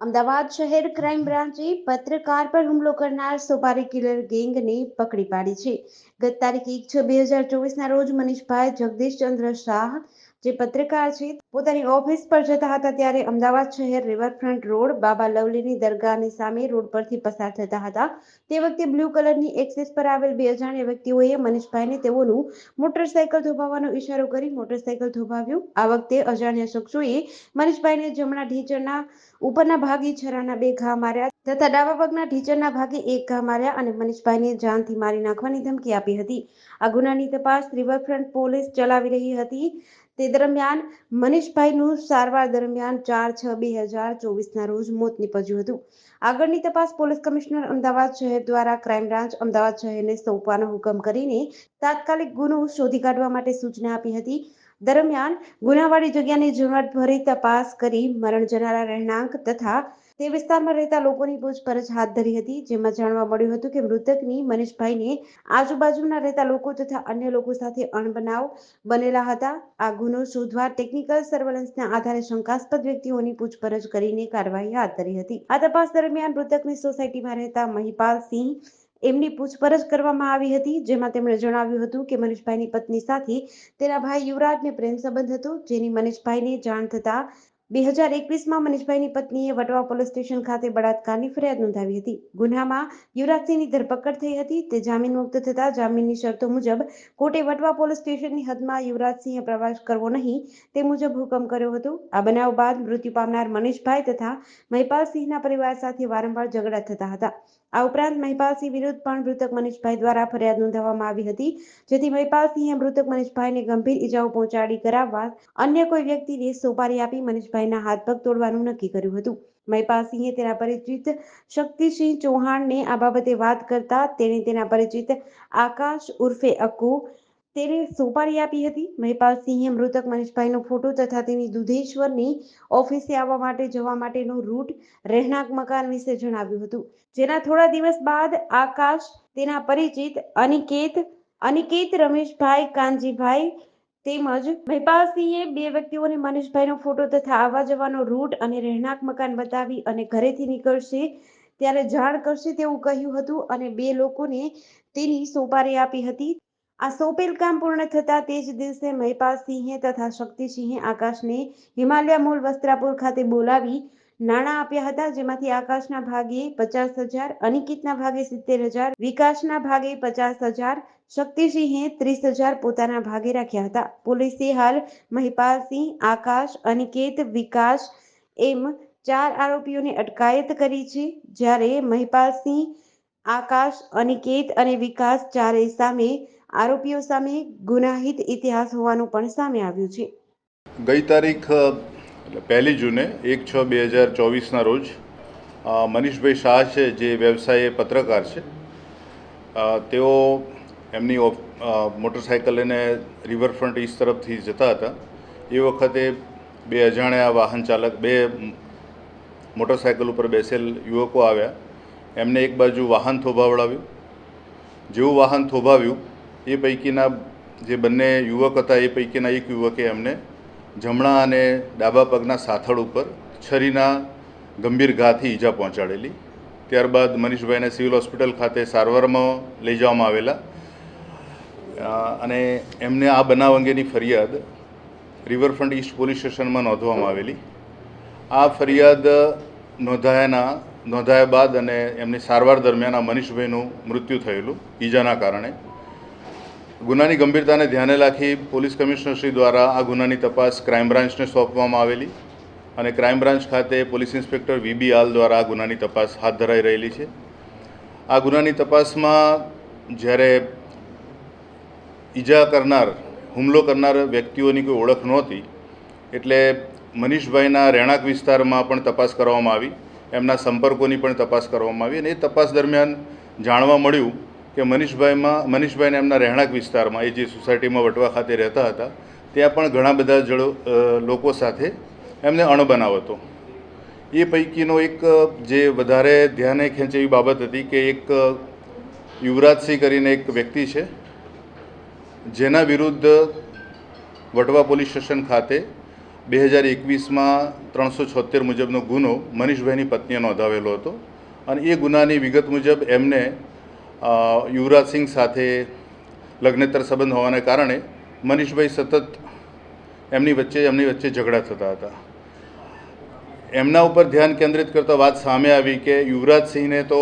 અમદાવાદ શહેર ક્રાઇમ બ્રાન્ચે પત્રકાર પર હુમલો કરનાર સોપારી કિલર ગેંગને પકડી પાડી છે. ગત તારીખ એક છ બે હજાર ચોવીસના રોજ મનીષભાઈ જગદીશચંદ્ર શાહ જે પત્રકાર છે, પોતાની ઓફિસ પર જતા હતા ત્યારે અમદાવાદ શહેર રિવરફ્રન્ટ રોડ બાબા લવલીની દરગાહની સામે રોડ પરથી પસાર થતા હતા. તે વખતે બ્લુ કલરની એક્સેસ પર આવેલ બે અજાણ્યા વ્યક્તિઓએ મનીષભાઈને તેઓનું મોટરસાયકલ થોભાવવાનો ઈશારો કરી મોટરસાયકલ ધોભાવ્યું આ વખતે અજાણ્યા શખ્સોએ મનીષભાઈને જમણા ઢીંચણના ઉપરના ભાગે છરાના બે ઘા માર્યા તથા ડાબા પગના ઢીંચણના ભાગે એક ઘા માર્યા અને મનીષભાઈને જાનથી મારી નાખવાની ધમકી આપી હતી. આ ગુનાની તપાસ રિવરફ્રન્ટ પોલીસ ચલાવી રહી હતી. તે દરમિયાન મનીષભાઈનું સારવાર દરમિયાન ચાર છ બે હજાર ચોવીસના રોજ મોત નીપજ્યું હતું. આગળની તપાસ પોલીસ કમિશનર અમદાવાદ શહેર દ્વારા ક્રાઇમ બ્રાન્ચ અમદાવાદ શહેરને સોંપવાનો હુકમ કરીને તાત્કાલિક ગુનો શોધી કાઢવા માટે સૂચના આપી હતી. દરમિયાન ગુનાવાળી જગ્યાની ઝીણવટભરી તપાસ કરી મરણ જનારા રહેણાંક તથા તે વિસ્તારમાં રહેતા લોકોની પૂછપરછ હાથ ધરી હતી, જેમાં જાણવા મળ્યું હતું કે મૃતકની મનીષભાઈને આજુબાજુના રહેતા લોકો તથા અન્ય લોકો સાથે અણબનાવ બનેલા હતા. આ ગુનો શોધવા ટેકનિકલ સર્વેલન્સના આધારે શંકાસ્પદ વ્યક્તિઓની પૂછપરછ કરીને કાર્યવાહી હાથ ધરી હતી. આ તપાસ દરમિયાન મૃતકની સોસાયટીમાં રહેતા મહિપાલ સિંહ એમની પૂછપરછ કરવામાં આવી હતી, જેમાં તેમણે જણાવ્યું હતું કે મનીષભાઈની પત્ની સાથે તેના ભાઈ યુવરાજને પ્રેમ સંબંધ હતો, જેની મનીષભાઈને જાણ થતા બે હજાર એકવીસમાં મનીષભાઈની પત્નીએ વટવા પોલીસ સ્ટેશન ખાતે બળાત્કારની ફરિયાદ નોંધાવી હતી. ગુનામાં યુવરાજસિંહની ધરપકડ થઈ હતી. તે જામીન મુક્ત થતા જામીનની શરતો મુજબ કોર્ટે વટવા પોલીસ સ્ટેશનની હદમાં યુવરાજસિંહે પ્રવાસ કરવો નહીં તે મુજબ હુકમ કર્યો હતો. આ બનાવ બાદ મૃત્યુ પામનાર મનીષભાઈ તથા મહિપાલસિંહના પરિવાર સાથે વારંવાર ઝઘડા થતા હતા. આ ઉપરાંત મહિપાલસિંહ વિરુદ્ધ પણ મૃતક મનીષભાઈ દ્વારા ફરિયાદ નોંધાવવામાં આવી હતી. જેથી મહિપાલસિંહે મૃતક મનીષભાઈને ગંભીર ઈજાઓ પહોંચાડી કરાવવા અન્ય કોઈ વ્યક્તિને સોપારી આપી મનીષભાઈના હાથ પગ તોડવાનું નક્કી કર્યું હતું. મહિપાલસિંહે તેના પરિચિત શક્તિસિંહ ચૌહાણને આ બાબતે વાત કરતા તેણે તેના પરિચિત આકાશ ઉર્ફે અક્કુ તેને સોપારી આપી હતી. મહિપાલસિંહે મૃતક મનીષભાઈનો ફોટો તથા તેની દુધેશ્વરની ઓફિસે આવવા માટે જવા માટેનો રૂટ, રહેણાંક, મકાન વિશે જણાવ્યું હતું. જેના થોડા દિવસ બાદ આકાશ તેના પરિચિત અનિકેત અનિકેત રમેશભાઈ કાનજીભાઈ તેમજ મહિપાલસિંહે બે વ્યક્તિઓને મનીષભાઈનો ફોટો તથા આવવા જવાનો રૂટ અને રહેણાંક મકાન બતાવી અને ઘરેથી નીકળશે ત્યારે જાણ કરશે તેવું કહ્યું હતું અને બે લોકોને તેની સોપારી આપી હતી. આ સોપેલ કામ પૂર્ણ થતા તે જ દિવસે મહિપાલસિંહે તથા શક્તિસિંહે આકાશને હિમાલય મૂળ વસ્ત્રાપુર ખાતે બોલાવી નાણાં આપ્યા હતા, જેમાંથી આકાશના ભાગે પચાસ હજાર, અનિકિતના ભાગે સિત્તેર હજાર, વિકાસના ભાગે પચાસ હજાર શક્તિસિંહે ત્રીસ હજાર પોતાના ભાગે રાખ્યા હતા. પોલીસે હાલ મહિપાલસિંહ, આકાશ, અનિકેત, વિકાસ એમ ચાર આરોપીઓની અટકાયત કરી છે. જ્યારે મહિપાલસિંહ, આકાશ, અનિકેત અને વિકાસ ચારેય સામે આરોપીઓ સામે ગુનાહિત ઇતિહાસ હોવાનું પણ સામે આવ્યું છે. ગઈ તારીખ પહેલી જૂને, એક છ બે હજાર ચોવીસના રોજ મનીષભાઈ શાહ છે, જે વ્યવસાય પત્રકાર છે. તેઓ એમની મોટરસાયકલ લઈને રિવરફ્રન્ટ ઈસ્ટ તરફથી જતા હતા. એ વખતે બે અજાણ્યા વાહન ચાલક, બે મોટરસાયકલ ઉપર બેસેલ યુવકો આવ્યા. એમને એક બાજુ વાહન થોભાવડાવ્યું. જેવું વાહન થોભાવ્યું, એ પૈકીના જે બંને યુવક હતા, એ પૈકીના એક યુવકે એમને જમણા અને ડાબા પગના સાથળ ઉપર છરીના ગંભીર ઘાથી ઈજા પહોંચાડેલી. ત્યારબાદ મનીષભાઈને સિવિલ હોસ્પિટલ ખાતે સારવારમાં લઈ જવામાં આવેલા. અને એમને આ બનાવ અંગેની ફરિયાદ રિવરફ્રન્ટ ઈસ્ટ પોલીસ સ્ટેશનમાં નોંધવામાં આવેલી. આ ફરિયાદ નોંધાયાના, નોંધાયા બાદ અને એમની સારવાર દરમિયાન આ મનીષભાઈનું મૃત્યુ થયેલું, ઈજાના કારણે. ગુનાની ગંભીરતાને ધ્યાને રાખી પોલીસ કમિશનરશ્રી દ્વારા આ ગુનાની તપાસ ક્રાઇમ બ્રાન્ચને સોંપવામાં આવેલી અને ક્રાઇમ બ્રાન્ચ ખાતે પોલીસ ઇન્સ્પેક્ટર વીબી આલ દ્વારા આ ગુનાની તપાસ હાથ ધરાઈ રહેલી છે. આ ગુનાની તપાસમાં જ્યારે ઈજા કરનાર, હુમલો કરનાર વ્યક્તિઓની કોઈ ઓળખ નહોતી. એટલે મનીષભાઈના રહેણાંક વિસ્તારમાં પણ તપાસ કરવામાં આવી. એમના સંપર્કોની પણ તપાસ કરવામાં આવી અને એ તપાસ દરમિયાન જાણવા મળ્યું કે મનીષભાઈમાં, મનીષભાઈને એમના રહેણાંક વિસ્તારમાં, એ જે સોસાયટીમાં વટવા ખાતે રહેતા હતા, ત્યાં પણ ઘણા બધા જળો લોકો સાથે એમને અણબનાવ હતો. એ પૈકીનો એક જે વધારે ધ્યાને ખેંચે એવી બાબત હતી કે એક યુવરાજસિંહ કરીને એક વ્યક્તિ છે જેના વિરુદ્ધ વટવા પોલીસ સ્ટેશન ખાતે બે હજાર એકવીસમાં ત્રણસો છોતેર મુજબનો ગુનો મનીષભાઈની પત્નીએ નોંધાવેલો હતો. અને એ ગુનાની વિગત મુજબ એમને યુવરાજસિંહ સાથે લગ્નેતર સંબંધ હોવાને કારણે મનીષભાઈ સતત એમની વચ્ચે એમની વચ્ચે ઝઘડા થતા હતા. એમના ઉપર ધ્યાન કેન્દ્રિત કરતા વાત સામે આવી કે યુવરાજસિંહને તો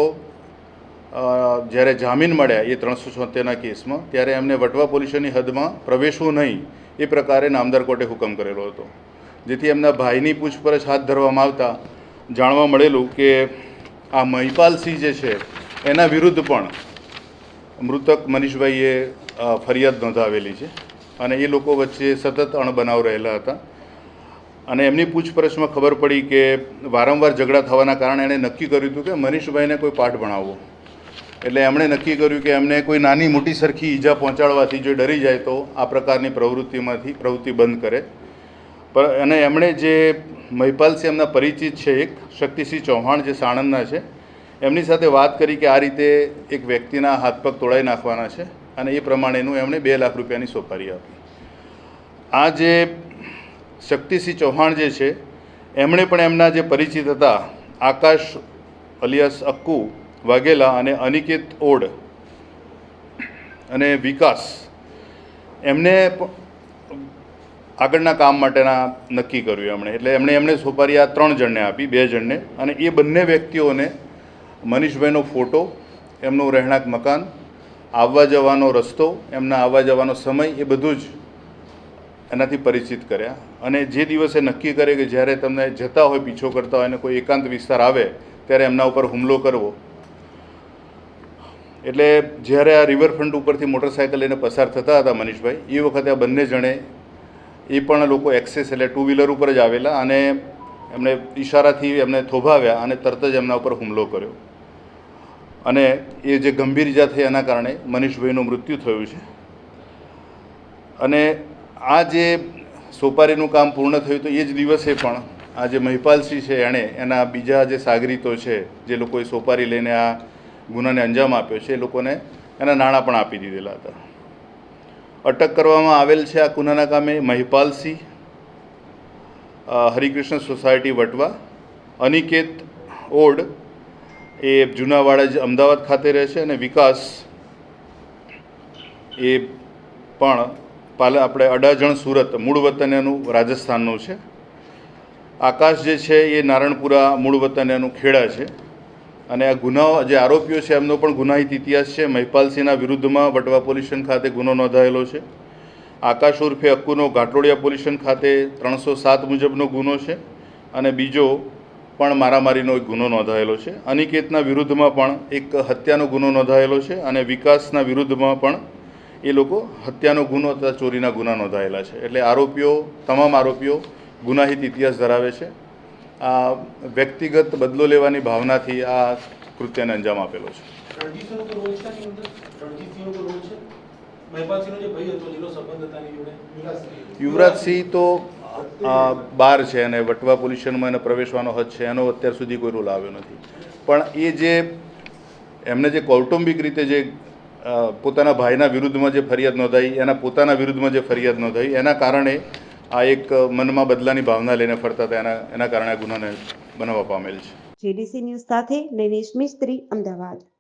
જ્યારે જામીન મળ્યા એ ત્રણસો છોતેરના કેસમાં, ત્યારે એમને વટવા પોલીસની હદમાં પ્રવેશવું નહીં એ પ્રકારે નામદાર કોર્ટે હુકમ કરેલો હતો. જેથી એમના ભાઈની પૂછપરછ હાથ ધરવામાં આવતા જાણવા મળેલું કે આ મહિપાલસિંહ જે છે, એના વિરુદ્ધ પણ મૃતક મનીષભાઈએ ફરિયાદ નોંધાવેલી છે અને એ લોકો વચ્ચે સતત અણબનાવ રહેલા હતા. અને એમની પૂછપરછમાં ખબર પડી કે વારંવાર ઝઘડા થવાના કારણે એણે નક્કી કર્યું હતું કે મનીષભાઈને કોઈ પાઠ ભણાવવો. એટલે એમણે નક્કી કર્યું કે એમને કોઈ નાની મોટી સરખી ઈજા પહોંચાડવાથી જો ડરી જાય તો આ પ્રકારની પ્રવૃત્તિમાંથી પ્રવૃત્તિ બંધ કરે. પર અને એમણે જે મહિપાલસિંહ એમના પરિચિત છે એક, શક્તિસિંહ ચૌહાણ જે સાણંદના છે, એમની સાથે વાત કરી કે આ રીતે એક વ્યક્તિના હાથ પગ તોડાઈ નાખવાના છે અને એ પ્રમાણેનું એમણે બે લાખ રૂપિયાની સોપારી આપી. આ જે શક્તિસિંહ ચૌહાણ જે છે, એમણે પણ એમના જે પરિચિત હતા, આકાશ અલિયાસ અક્કુ વાઘેલા અને અનિકેત ઓડ અને વિકાસ, એમને આગળના કામ માટેના નક્કી કર્યું એમણે. એટલે એમણે એમણે સોપારી આ ત્રણ જણને આપી, બે જણને. અને એ બંને વ્યક્તિઓને મનીષભાઈનો ફોટો, એમનું રહેણાંક મકાન, આવવા જવાનો રસ્તો, એમના આવવા જવાનો સમય, એ બધું જ એનાથી પરિચિત કર્યા. અને જે દિવસે નક્કી કરે કે જ્યારે તમને જતા હોય, પીછો કરતા હોય અને કોઈ એકાંત વિસ્તાર આવે, ત્યારે એમના ઉપર હુમલો કરવો એટલે જ્યારે આ રિવરફ્રન્ટ ઉપરથી મોટરસાયકલ લઈને પસાર થતા હતા મનીષભાઈ, એ વખતે આ બંને જણે એ પણ લોકો એક્સેસ એટલે ટુ વ્હીલર ઉપર જ આવેલા અને એમણે ઈશારાથી એમને થોભાવ્યા અને તરત જ એમના ઉપર હુમલો કર્યો. અને એ જે ગંભીર ઈજા થઈ એના કારણે મનીષભાઈનું મૃત્યુ થયું છે. અને આ જે સોપારીનું કામ પૂર્ણ થયું તો એ જ દિવસે પણ આ જે મહિપાલસિંહ છે એણે એના બીજા જે સાગરીતો છે, જે લોકોએ સોપારી લઈને આ ગુનાને અંજામ આપ્યો છે, એ લોકોને એના નાણાં પણ આપી દીધેલા હતા. અટક કરવામાં આવેલ છે આ ગુનાના કામે મહિપાલસિંહ હરિકૃષ્ણ સોસાયટી વટવા, અનિકેત ઓડ, એ જૂનાવાડા જ અમદાવાદ ખાતે રહે છે અને વિકાસ એ પણ પાલ, આપણે અડાજણ સુરત, મૂળ વતન રાજસ્થાનનું છે. આકાશ જે છે એ નારણપુરા મૂળ વતન ખેડા છે. અને આ ગુનાઓ, જે આરોપીઓ છે, એમનો પણ ગુનાહિત ઇતિહાસ છે. મહિપાલસિંહના વિરુદ્ધમાં વટવા પોલીસ સ્ટેશન ખાતે ગુનો નોંધાયેલો છે. આકાશ ઉર્ફે અક્કુનો ઘાટલોડિયા પોલીસ સ્ટેશન ખાતે ત્રણસો સાત મુજબનો ગુનો છે. અને બીજો પણ મારામારીનો એક ગુનો નોંધાયેલો છે. અનિકેતના વિરુદ્ધમાં પણ એક હત્યાનો ગુનો નોંધાયેલો છે અને વિકાસના વિરુદ્ધમાં પણ એ લોકો હત્યાનો ગુનો તથા ચોરીના ગુના નોંધાયેલા છે. એટલે આરોપીઓ, તમામ આરોપીઓ ગુનાહિત ઇતિહાસ ધરાવે છે. આ વ્યક્તિગત બદલો લેવાની ભાવનાથી આ કૃત્યને અંજામ આપેલો છે. યુવરાજસિંહ. તો બાર છે અને વટવા પોલ્યુશનમાં એને પ્રવેશવાનો હદ છે. એનો અત્યાર સુધી કોઈ રોલ આવ્યો નથી. પણ એ જે એમને જે કૌટુંબિક રીતે જે પોતાના ભાઈના વિરુદ્ધમાં જે ફરિયાદ નોંધાઈ એના પોતાના વિરુદ્ધમાં જે ફરિયાદ નોંધાઈ એના કારણે આ એક મનમાં બદલાની ભાવના લઈને ફરતા હતા, એના એના કારણે આ ગુનાને બનાવવા પામેલ છે. જેડીસી ન્યૂઝ સાથે નૈનેશ મિસ્ત્રી, અમદાવાદ.